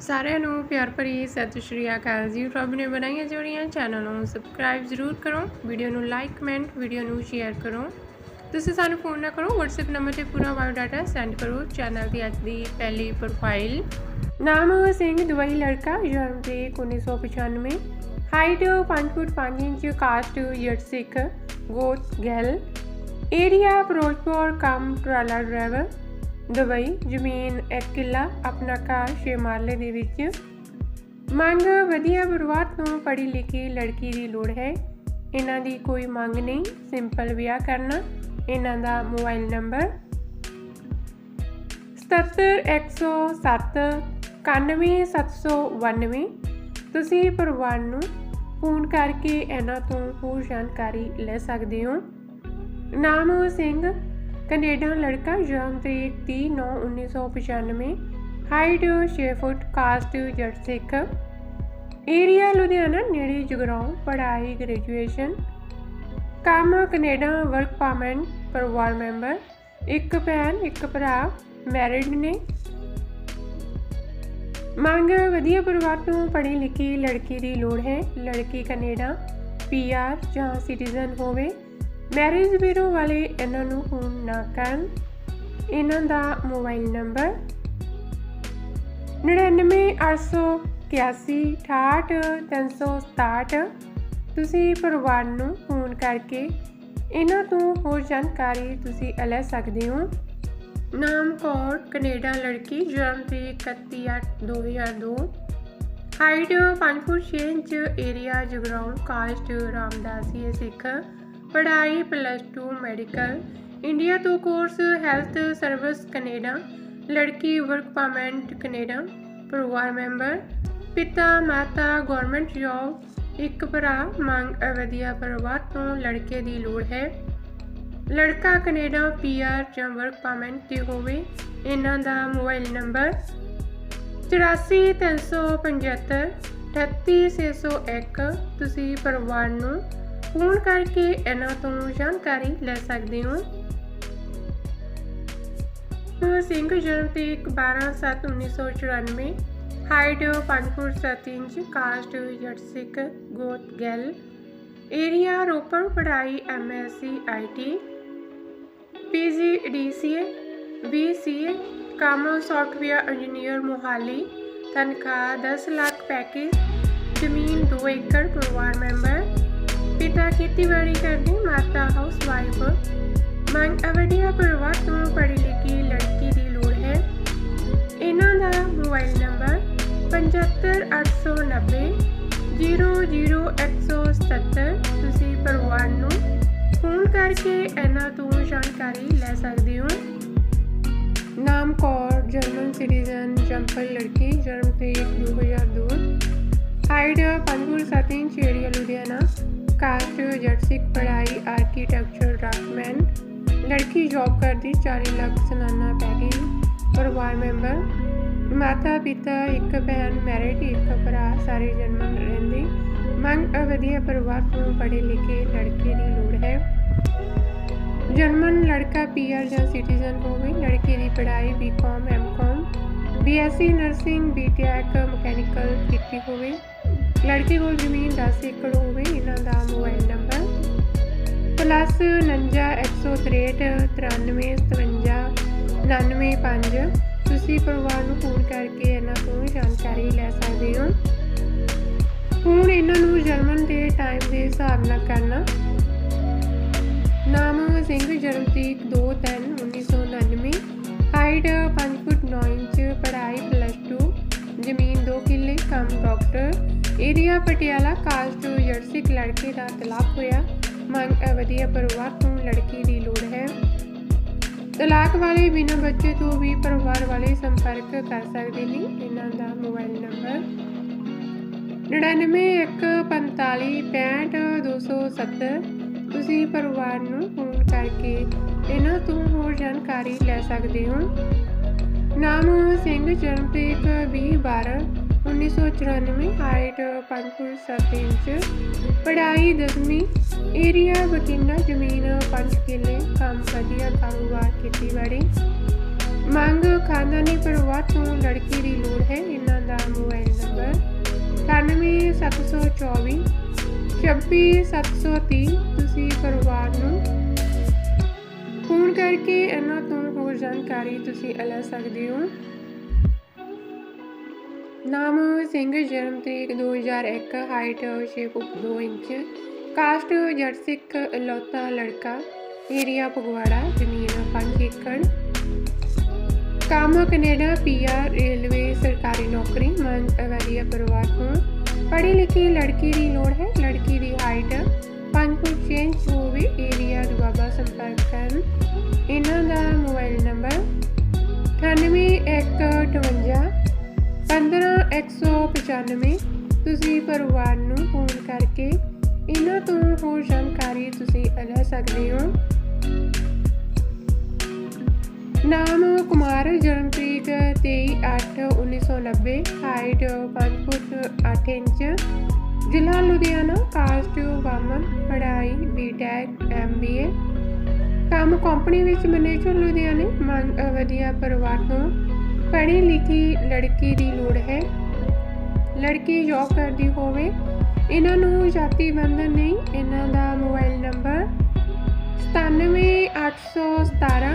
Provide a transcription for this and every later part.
ਸਾਰਿਆਂ ਨੂੰ ਪਿਆਰ ਭਰੀ ਸਤਿ ਸ਼੍ਰੀ ਅਕਾਲ ਜੀ। ਰੱਬ ਨੇ ਬਣਾਈਆਂ ਜੋੜੀਆਂ ਚੈਨਲ ਨੂੰ ਸਬਸਕ੍ਰਾਈਬ ਜ਼ਰੂਰ ਕਰੋ ਵੀਡੀਓ ਨੂੰ ਲਾਈਕ ਕਮੈਂਟ ਵੀਡੀਓ ਨੂੰ ਸ਼ੇਅਰ ਕਰੋ। ਤੁਸੀਂ ਸਾਨੂੰ ਫੋਨ ਨਾ ਕਰੋ, WhatsApp ਨੰਬਰ ਤੇ ਪੂਰਾ ਬਾਇਓਡਾਟਾ ਸੈਂਡ ਕਰੋ ਚੈਨਲ ਦੀ ਅੱਜ ਦੀ ਪਹਿਲੀ ਪ੍ਰੋਫਾਈਲ ਨਾਮ ਸਿੰਘ ਦੁਬਈ ਲੜਕਾ, ਜਨਮ ਤਰੀਕ 1995 height 5 foot 5 inch caste Jatt ਸਿੱਖ ਗੋਤ ਗੈਲ ਏਰੀਆ ਫਿਰੋਜ਼ਪੁਰ, ਕਮ ਟਰਾਲਾ ਡਰਾਈਵਰ ਦੁਬਈ, ਜ਼ਮੀਨ, ਇੱਕ ਕਿੱਲਾ, ਆਪਣਾ ਘਰ ਛੇ ਦੇ ਵਿੱਚ। ਮੰਗ ਵਧੀਆ ਪਰਿਵਾਰ ਤੋਂ ਪੜ੍ਹੀ ਲਿਖੀ ਲੜਕੀ ਦੀ ਲੋੜ ਹੈ। ਇਹਨਾਂ ਦੀ ਕੋਈ ਮੰਗ ਨਹੀਂ, ਸਿੰਪਲ ਵਿਆਹ ਕਰਨਾ, ਇਹਨਾਂ ਦਾ ਮੋਬਾਈਲ ਨੰਬਰ 77107 91792 ਤੁਸੀਂ ਪਰਿਵਾਰ ਨੂੰ ਫੋਨ ਕਰਕੇ ਇਹਨਾਂ ਤੋਂ ਹੋਰ ਜਾਣਕਾਰੀ ਲੈ ਸਕਦੇ ਹੋ। ਨਾਮ ਸਿੰਘ ਕੈਨੇਡਾ ਲੜਕਾ ਜਨਮ ਤਰੀਕ 30/9/1995 ਹਾਈਟ 6 ਫੁੱਟ ਕਾਸਟ ਜੱਟ ਸਿੱਖ। ਏਰੀਆ ਲੁਧਿਆਣਾ ਨੇੜੇ ਜਗਰਾਉਂ, ਪੜ੍ਹਾਈ ਗ੍ਰੈਜੂਏਸ਼ਨ ਕੰਮ ਕੈਨੇਡਾ ਵਰਕ ਪਰਮਿਟ ਪਰਿਵਾਰ ਮੈਂਬਰ, ਇੱਕ ਭੈਣ, ਇੱਕ ਭਰਾ ਮੈਰਿਡ ਨੇ। ਮੰਗ ਵਧੀਆ ਪਰਿਵਾਰ ਤੋਂ ਪੜ੍ਹੀ ਲਿਖੀ ਲੜਕੀ ਦੀ ਲੋੜ ਹੈ। ਲੜਕੀ ਕੈਨੇਡਾ ਪੀਆਰ ਜਾਂ ਸਿਟੀਜ਼ਨ ਹੋਵੇ। ਮੈਰਿਜ ਬਿਊਰੋ ਵਾਲੇ ਇਹਨਾਂ ਨੂੰ ਫੋਨ ਨਾ ਕਰਨ ਇਹਨਾਂ ਦਾ ਮੋਬਾਈਲ ਨੰਬਰ 9988168367 ਤੁਸੀਂ ਪਰਿਵਾਰ ਨੂੰ ਫੋਨ ਕਰਕੇ ਇਹਨਾਂ ਤੋਂ ਹੋਰ ਜਾਣਕਾਰੀ ਤੁਸੀਂ ਲੈ ਸਕਦੇ ਹੋ। ਨਾਮ ਕੌਰ, ਕੈਨੇਡਾ ਲੜਕੀ, ਜਨਮ ਤਰੀਕ 31/8/2002 height 5 foot 6 inch, area Jagraon, caste Ramdasia Sikh. ਪੜ੍ਹਾਈ ਪਲੱਸ 2 ਮੈਡੀਕਲ ਇੰਡੀਆ ਤੋਂ ਕੋਰਸ ਹੈਲਥ ਸਰਵਿਸ ਕੈਨੇਡਾ, ਲੜਕੀ ਵਰਕ ਪਰਮਿਟ ਕੈਨੇਡਾ, ਪਰਿਵਾਰ ਮੈਂਬਰ ਪਿਤਾ, ਮਾਤਾ ਗਵਰਨਮੈਂਟ ਜੌਬ ਇੱਕ ਭਰਾ, ਮੰਗ ਵਧੀਆ ਪਰਿਵਾਰ ਤੋਂ ਲੜਕੇ ਦੀ ਲੋੜ ਹੈ। ਲੜਕਾ ਕੈਨੇਡਾ ਪੀਆਰ ਜਾਂ ਵਰਕ ਪਰਮਿਟ ਤੇ ਹੋਵੇ, ਇਹਨਾਂ ਦਾ ਮੋਬਾਈਲ ਨੰਬਰ 84375 38601 ਤੁਸੀਂ ਪਰਿਵਾਰ ਨੂੰ ਫੋਨ ਕਰਕੇ ਇਹਨਾਂ ਤੋਂ ਜਾਣਕਾਰੀ ਲੈ ਸਕਦੇ ਹੋ। ਸਿੰਘ ਜਨਮ ਤਰੀਕ 12/7/1994 height 5 foot 7 inch caste Jatt ਸਿੱਖ ਗੋਤ ਗੈਲ ਏਰੀਆ ਰੋਪੜ ਪੜ੍ਹਾਈ MSc IT PG DCA BCA ਕੰਮ ਸੌਫਟਵੇਅਰ ਇੰਜੀਨੀਅਰ ਮੋਹਾਲੀ, ਤਨਖਾਹ 10 ਲੱਖ ਪੈਕੇਜ, ਜ਼ਮੀਨ 2 ਏਕੜ ਪਰਿਵਾਰ ਮੈਂਬਰ ਪਿਤਾ ਖੇਤੀਬਾੜੀ ਕਰਦੇ ਮਾਤਾ ਹਾਊਸਵਾਈਫ। ਮੰਗ ਅਵਧਿਆ ਪਰਿਵਾਰ ਤੋਂ ਪੜ੍ਹੀ ਲਿਖੀ ਲੜਕੀ ਦੀ ਲੋੜ ਹੈ। ਇਹਨਾਂ ਦਾ ਮੋਬਾਈਲ ਨੰਬਰ 75890 00170 ਤੁਸੀਂ ਪਰਿਵਾਰ ਨੂੰ ਫੋਨ ਕਰਕੇ ਇਹਨਾਂ ਤੋਂ ਜਾਣਕਾਰੀ ਲੈ ਸਕਦੇ ਹੋ। ਨਾਮ ਕੌਰ ਜਰਮਨ ਸਿਟੀਜ਼ਨ ਜੰਪਲ ਲੜਕੀ, ਜਨਮ ਤਰੀਕ 2002 height 5 foot 7 inch area Ludhiana. Caste Jatt Sikh ਪੜ੍ਹਾਈ ਆਰਕੀਟੈਕਚਰ ਡਰਾਫਟਮੈਨ ਲੜਕੀ ਜੌਬ ਕਰਦੀ 40 ਲੱਖ ਸਾਲਾਨਾ ਪੈਕੇਜ ਪਰਿਵਾਰ ਮੈਂਬਰ। ਮਾਤਾ ਪਿਤਾ, ਇੱਕ ਭੈਣ ਮੈਰਿਡ ਇੱਕ ਭਰਾ, ਸਾਰੇ ਜਨਮ ਰਹਿੰਦੇ। ਮੰਗ ਵਧੀਆ ਪਰਿਵਾਰ ਤੋਂ ਪੜ੍ਹੇ ਲਿਖੇ ਲੜਕੇ ਦੀ ਲੋੜ ਹੈ। ਜਰਮਨ ਲੜਕਾ ਪੀਆਰ ਜਾਂ ਸਿਟੀਜ਼ਨ ਹੋਵੇ, ਲੜਕੇ ਦੀ ਪੜ੍ਹਾਈ BCom MCom BSc nursing BTech mechanical ਕੀਤੀ ਹੋਵੇ। ਲੜਕੇ ਕੋਲ ਜ਼ਮੀਨ 10 ਏਕੜ ਹੋਵੇ, ਇਹਨਾਂ ਦਾ ਮੋਬਾਈਲ ਨੰਬਰ ਪਲੱਸ 49 163 93 995 ਤੁਸੀਂ ਪਰਿਵਾਰ ਨੂੰ ਫੋਨ ਕਰਕੇ ਇਹਨਾਂ ਤੋਂ ਜਾਣਕਾਰੀ ਲੈ ਸਕਦੇ ਹੋ। ਹੁਣ ਇਹਨਾਂ ਨੂੰ ਜਰਮਨ ਦੇ ਟਾਈਮ ਦੇ ਹਿਸਾਬ ਨਾਲ ਕਰਨਾ। ਨਾਮ ਸਿੰਘ ਜਨਮ ਤਰੀਕ 2/3/1999 ਹਾਈਟ 5 ਫੁੱਟ 9 ਇੰਚ। ਏਰੀਆ ਪਟਿਆਲਾ ਕਾਲਜ ਤੋਂ ਜਰਸਿਕ ਲੜਕੇ ਦਾ ਤਲਾਕ ਹੋਇਆ। ਮੰਗ ਵਧੀਆ ਪਰਿਵਾਰ ਤੋਂ ਲੜਕੀ ਦੀ ਲੋੜ ਹੈ। ਤਲਾਕ ਵਾਲੇ ਬਿਨਾਂ ਬੱਚੇ ਤੋਂ ਵੀ ਪਰਿਵਾਰ ਵਾਲੇ ਸੰਪਰਕ ਕਰ ਸਕਦੇ ਨੇ। ਇਹਨਾਂ ਦਾ ਮੋਬਾਈਲ ਨੰਬਰ 9915455270 ਤੁਸੀਂ ਪਰਿਵਾਰ ਨੂੰ ਫੋਨ ਕਰਕੇ ਇਹਨਾਂ ਤੋਂ ਹੋਰ ਜਾਣਕਾਰੀ ਲੈ ਸਕਦੇ ਹੋ। ਨਾਮ ਸਿੰਘ, ਜਨਮ ਤਰੀਕ 2012 1994 ਹਾਈਟ 5 ਫੁੱਟ 7 ਇੰਚ, ਪੜ੍ਹਾਈ ਦਸਵੀਂ ਏਰੀਆ ਬਠਿੰਡਾ ਜ਼ਮੀਨ 5 ਕਿੱਲੇ, ਕੰਮ ਵਧੀਆ ਕਾਰੋਬਾਰ ਖੇਤੀਬਾੜੀ। ਮੰਗ ਖਾਨਦਾਨੀ ਪਰਿਵਾਰ ਤੋਂ ਲੜਕੀ ਦੀ ਲੋੜ ਹੈ, ਇਹਨਾਂ ਦਾ 724 26730 ਤੁਸੀਂ ਪਰਿਵਾਰ ਨੂੰ ਫੋਨ ਕਰਕੇ ਇਹਨਾਂ ਤੋਂ ਹੋਰ ਜਾਣਕਾਰੀ ਤੁਸੀਂ ਲੈ ਸਕਦੇ ਹੋ। ਨਾਮ ਸਿੰਘ ਜਨਮ ਤਰੀਕ 2001 ਹਾਈਟ 6 ਫੁੱਟ 2 ਇੰਚ ਕਾਸਟ ਜੱਟ ਸਿੱਖ ਇਲੌਤਾ ਲੜਕਾ ਏਰੀਆ ਫਗਵਾੜਾ, ਜ਼ਮੀਨ 5 ਏਕੜ। ਕੰਮ ਕੈਨੇਡਾ ਪੀਆਰ ਰੇਲਵੇ ਸਰਕਾਰੀ ਨੌਕਰੀ ਮਨ ਵਧੀਆ ਪਰਿਵਾਰ ਤੋਂ। ਪੜ੍ਹੀ ਲਿਖੀ ਲੜਕੀ ਦੀ ਲੋੜ ਹੈ, ਲੜਕੀ ਦੀ ਹਾਈਟ 5 ਫੁੱਟ 6 ਇੰਚ ਹੋਵੇ ਏਰੀਆ ਦੁਆਬਾ ਸੰਪਰਕ ਕਰਨ। ਇਹਨਾਂ ਦਾ ਮੋਬਾਈਲ ਨੰਬਰ 9815 15195 ਤੁਸੀਂ ਪਰਿਵਾਰ ਨੂੰ ਫੋਨ ਕਰਕੇ ਇਹਨਾਂ ਤੋਂ ਹੋਰ ਜਾਣਕਾਰੀ ਤੁਸੀਂ ਲੈ ਸਕਦੇ ਹੋ। ਨਾਮ ਕੁਮਾਰ ਜਨਮ ਤਰੀਕ 23/8/1990 ਹਾਈਟ 5 ਫੁੱਟ 8 ਇੰਚ, ਜ਼ਿਲ੍ਹਾ ਲੁਧਿਆਣਾ ਕਾਸਟ ਵਾਮਨ ਪੜ੍ਹਾਈ ਬੀਟੈਕ ਐਮਬੀਏ ਕੰਮ ਕੰਪਨੀ ਵਿੱਚ ਮੈਨੇਜਰ ਲੁਧਿਆਣੇ, ਮੰਗ ਵਧੀਆ ਪਰਿਵਾਰ ਤੋਂ। ਪੜ੍ਹੀ ਲਿਖੀ ਲੜਕੀ ਦੀ ਲੋੜ ਹੈ। ਲੜਕੀ ਜੋਬ ਕਰਦੀ ਹੋਵੇ, ਇਹਨਾਂ ਨੂੰ ਜਾਤੀ ਬੰਧਨ ਨਹੀਂ, ਇਹਨਾਂ ਦਾ ਮੋਬਾਈਲ ਨੰਬਰ 97817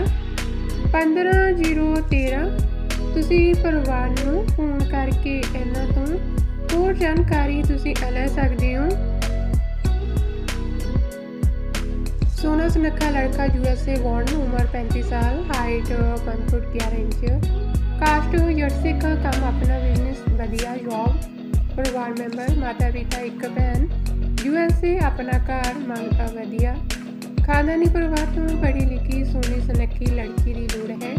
15013 ਤੁਸੀਂ ਪਰਿਵਾਰ ਨੂੰ ਫੋਨ ਕਰਕੇ ਇਹਨਾਂ ਤੋਂ ਹੋਰ ਜਾਣਕਾਰੀ ਤੁਸੀਂ ਲੈ ਸਕਦੇ ਹੋ। ਸੋਨਾ ਸੁਨੱਖਾ ਲੜਕਾ ਯੂਐਸਏ ਬੌਰਨ, ਉਮਰ 35 ਸਾਲ ਹਾਈਟ 5 ਫੁੱਟ 11 ਇੰਚ। ਕਾਸਟ ਜਰਸਿਕ ਕੰਮ ਆਪਣਾ ਬਿਜ਼ਨਸ ਵਧੀਆ ਜੌਬ ਪਰਿਵਾਰ ਮੈਂਬਰ ਮਾਤਾ ਪਿਤਾ ਇੱਕ ਭੈਣ ਯੂਐਸਏ ਆਪਣਾ ਘਰ ਮੰਗਤਾ ਵਧੀਆ ਖਾਨਦਾਨੀ ਪਰਿਵਾਰ ਤੋਂ ਪੜ੍ਹੀ ਲਿਖੀ ਸੋਹਣੀ ਸੁਨੱਖੀ ਲੜਕੀ ਦੀ ਲੋੜ ਹੈ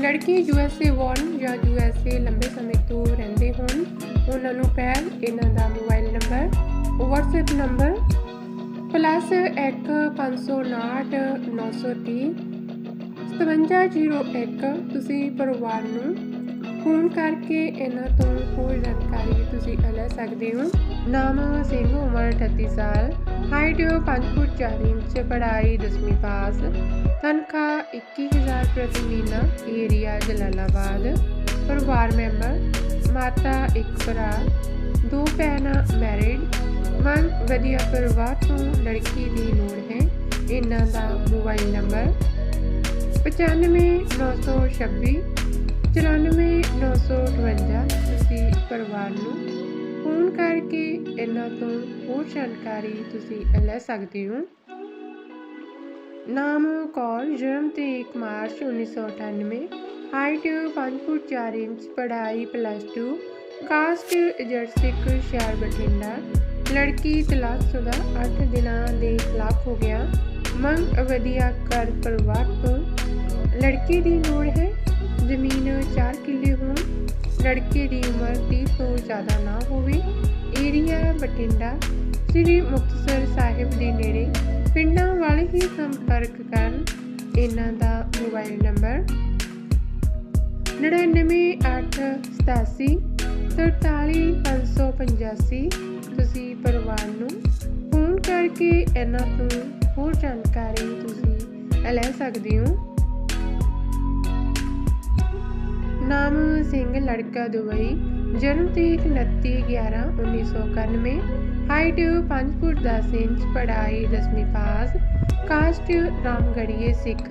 ਲੜਕੀ ਯੂਐਸਏ ਵੌਰਨ ਜਾਂ ਯੂਐਸਏ ਲੰਬੇ ਸਮੇਂ ਤੋਂ ਰਹਿੰਦੇ ਹੋਣ ਉਹਨਾਂ ਨੂੰ ਪਹਿਲ ਇਹਨਾਂ ਦਾ mobile number WhatsApp number plus 1 559 930 5701 ਤੁਸੀਂ ਪਰਿਵਾਰ ਨੂੰ ਫੋਨ ਕਰਕੇ ਇਹਨਾਂ ਤੋਂ ਹੋਰ ਜਾਣਕਾਰੀ ਤੁਸੀਂ ਲੈ ਸਕਦੇ ਹੋ। ਨਾਮ ਸਿੰਘ ਉਮਰ 38 ਸਾਲ ਹਾਈਟ 5 ਫੁੱਟ 4 ਇੰਚ, ਪੜ੍ਹਾਈ 10ਵੀਂ ਪਾਸ, ਤਨਖਾਹ 21000 ਪ੍ਰਤੀ ਮਹੀਨਾ ਏਰੀਆ ਜਲਾਲਾਬਾਦ, ਪਰਿਵਾਰ ਮੈਂਬਰ, ਮਾਤਾ ਇੱਕ ਭਰਾ, ਦੋ ਭੈਣਾਂ ਮੈਰਿਡ ਮੰਗ ਵਧੀਆ ਪਰਿਵਾਰ ਤੋਂ ਲੜਕੀ ਦੀ ਲੋੜ ਹੈ। ਇਹਨਾਂ ਦਾ ਮੋਬਾਈਲ ਨੰਬਰ 95926 94958 ਤੁਸੀਂ ਪਰਿਵਾਰ ਨੂੰ ਫੋਨ ਕਰਕੇ ਇਹਨਾਂ ਤੋਂ ਹੋਰ ਜਾਣਕਾਰੀ ਤੁਸੀਂ ਲੈ ਸਕਦੇ ਹੋ। ਨਾਮ ਕੌਰ, ਜਨਮ ਤਰੀਕ ਮਾਰਚ 1998 ਹਾਈਟ 5 ਫੁੱਟ 4 ਇੰਚ, ਪੜ੍ਹਾਈ ਪਲੱਸ 2 ਕਾਸਟ ਜਰਸਿਕ ਸ਼ਹਿਰ ਬਠਿੰਡਾ, ਲੜਕੀ ਤਲਾਕਸ਼ੁਦਾ 8 ਦਿਨਾਂ ਦੇ ਤਲਾਕ ਹੋ ਗਿਆ। ਮੰਗ ਵਧੀਆ ਕਰ ਪਰਿਵਾਰ ਤੋਂ ਲੜਕੇ ਦੀ ਲੋੜ ਹੈ। ਜ਼ਮੀਨ 4 ਕਿੱਲੇ ਹੋਣ। ਲੜਕੇ ਦੀ ਉਮਰ 30 ਤੋਂ ਜ਼ਿਆਦਾ ਨਾ ਹੋਵੇ। ਏਰੀਆ ਬਠਿੰਡਾ, ਸ੍ਰੀ ਮੁਕਤਸਰ ਸਾਹਿਬ ਦੇ ਨੇੜੇ। ਪਿੰਡਾਂ ਵਾਲੇ ਹੀ ਸੰਪਰਕ ਕਰਨ ਇਹਨਾਂ ਦਾ ਮੋਬਾਈਲ ਨੰਬਰ 99887 43585 ਤੁਸੀਂ ਪਰਿਵਾਰ ਨੂੰ ਫੋਨ ਕਰਕੇ ਇਹਨਾਂ ਤੋਂ ਹੋਰ ਜਾਣਕਾਰੀ ਤੁਸੀਂ ਲੈ ਸਕਦੇ ਹੋ। ਨਾਮ ਸਿੰਘ ਲੜਕਾ ਦੁਬਈ, ਜਨਮ ਤਰੀਕ 29 11 1991 ਹਾਈਟ 5 ਫੁੱਟ 10 ਇੰਚ, ਪੜ੍ਹਾਈ 10ਵੀਂ ਪਾਸ ਕਾਸਟ ਰਾਮਗੜੀਏ ਸਿੱਖ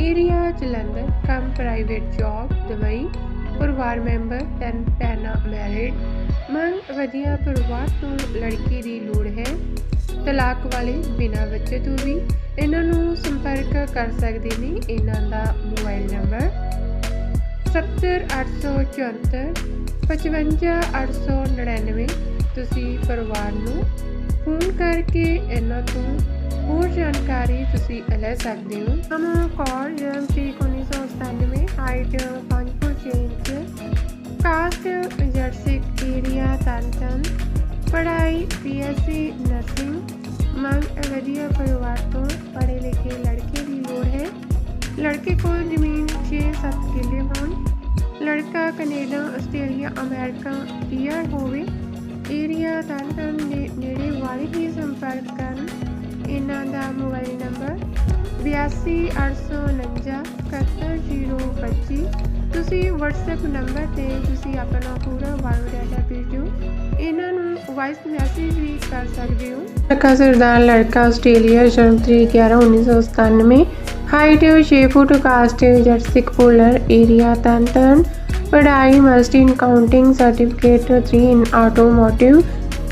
ਏਰੀਆ ਜਲੰਧਰ, ਕੰਮ ਪ੍ਰਾਈਵੇਟ ਜੌਬ ਦੁਬਈ, ਪਰਿਵਾਰ ਮੈਂਬਰ, ਤਿੰਨ ਭੈਣਾਂ ਮੈਰਿਡ ਮੰਗ ਵਧੀਆ ਪਰਿਵਾਰ ਤੋਂ ਲੜਕੀ ਦੀ ਲੋੜ ਹੈ। ਤਲਾਕ ਵਾਲੇ ਬਿਨਾਂ ਬੱਚੇ ਤੋਂ ਵੀ ਇਹਨਾਂ ਨੂੰ ਸੰਪਰਕ ਕਰ ਸਕਦੇ ਨੇ। ਇਹਨਾਂ ਦਾ ਮੋਬਾਈਲ ਨੰਬਰ 70874 55899 ਤੁਸੀਂ ਪਰਿਵਾਰ ਨੂੰ ਫੋਨ ਕਰਕੇ ਇਹਨਾਂ ਤੋਂ ਹੋਰ ਜਾਣਕਾਰੀ ਤੁਸੀਂ ਲੈ ਸਕਦੇ ਹੋ। ਹਮ ਕੌਰ ਜਨਮ ਤਰੀਕ 1997 ਹਾਈਟ 5 ਫੁੱਟ 6 ਇੰਚ ਕਾਸਟ ਜਰਸਿਕ ਏਰੀਆ ਤਨਤਨ ਪੜ੍ਹਾਈ ਬੀਐਸਸੀ ਨਰਸਿੰਗ ਮੰਗ ਵਧੀਆ ਪਰਿਵਾਰ ਤੋਂ ਪੜ੍ਹੇ ਲਿਖੇ ਲੜਕੇ ਦੀ ਲੋੜ ਹੈ। ਲੜਕੇ ਕੋਲ ਜ਼ਮੀਨ 6 ਲੜਕਾ ਕੈਨੇਡਾ, ਆਸਟ੍ਰੇਲੀਆ, ਅਮਰੀਕਾ ਪੀਆਰ ਹੋਵੇ ਏਰੀਆ ਤਰਨ ਨੇੜੇ ਵਾਲੇ ਹੀ ਸੰਪਰਕ ਕਰਨ। ਇਹਨਾਂ ਦਾ ਮੋਬਾਈਲ ਨੰਬਰ 8289470025 ਤੁਸੀਂ WhatsApp ਨੰਬਰ ਤੇ ਤੁਸੀਂ ਆਪਣਾ ਪੂਰਾ ਬਾਇਓਡਾਟਾ ਭੇਜੋ। ਇਹਨਾਂ ਨੂੰ ਵਾਇਸ ਮੈਸੇਜ ਵੀ ਕਰ ਸਕਦੇ ਹੋ। ਲੜਕਾ ਸਰਦਾਰ, ਲੜਕਾ ਆਸਟ੍ਰੇਲੀਆ, ਜਨਮ ਤਰੀਕ 11 1997 ਹਾਈਟ 6 ਫੁੱਟ ਕਾਸਟ ਜਰਸਿਕ ਪੋਲਰ ਏਰੀਆ ਤਨਤਨ ਪੜ੍ਹਾਈ master in accounting certificate 3 in automotive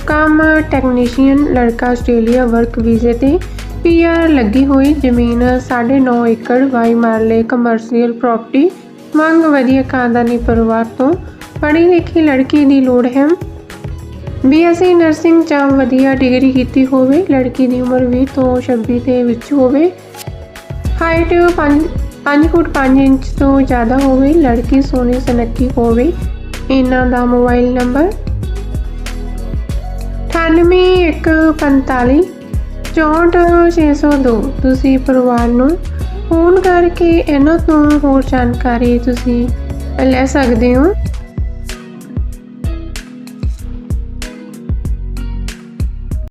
ਕੰਮ ਟੈਕਨੀਸ਼ੀਅਨ ਲੜਕਾ ਆਸਟ੍ਰੇਲੀਆ ਵਰਕ ਵੀਜ਼ੇ ਤੇ ਪੀਆਰ ਲੱਗੀ ਹੋਈ ਜ਼ਮੀਨ 9.5 ਏਕੜ ਵਾਈ ਮਾਰਲੇ ਕਮਰਸ਼ੀਅਲ ਪ੍ਰਾਪਰਟੀ ਮੰਗ ਵਧੀਆ ਖਾਨਦਾਨੀ ਪਰਿਵਾਰ ਤੋਂ ਪੜ੍ਹੀ ਲਿਖੀ ਲੜਕੀ ਦੀ ਲੋੜ ਹੈ ਬੀਐਸਸੀ ਨਰਸਿੰਗ ਜਾਂ ਵਧੀਆ ਡਿਗਰੀ ਕੀਤੀ ਹੋਵੇ ਲੜਕੀ ਦੀ ਉਮਰ 20 ਤੋਂ 26 ਦੇ ਵਿੱਚ ਹੋਵੇ ਹਾਈਟ 5 5 ਫੁੱਟ 5 ਇੰਚ ਤੋਂ ਜ਼ਿਆਦਾ ਹੋਵੇ, ਲੜਕੀ ਸੋਹਣੀ ਸੁਨੱਖੀ ਹੋਵੇ, ਇਹਨਾਂ ਦਾ ਮੋਬਾਈਲ ਨੰਬਰ 9815 64602 ਤੁਸੀਂ ਪਰਿਵਾਰ ਨੂੰ ਫੋਨ ਕਰਕੇ ਇਹਨਾਂ ਤੋਂ ਹੋਰ ਜਾਣਕਾਰੀ ਤੁਸੀਂ ਲੈ ਸਕਦੇ ਹੋ।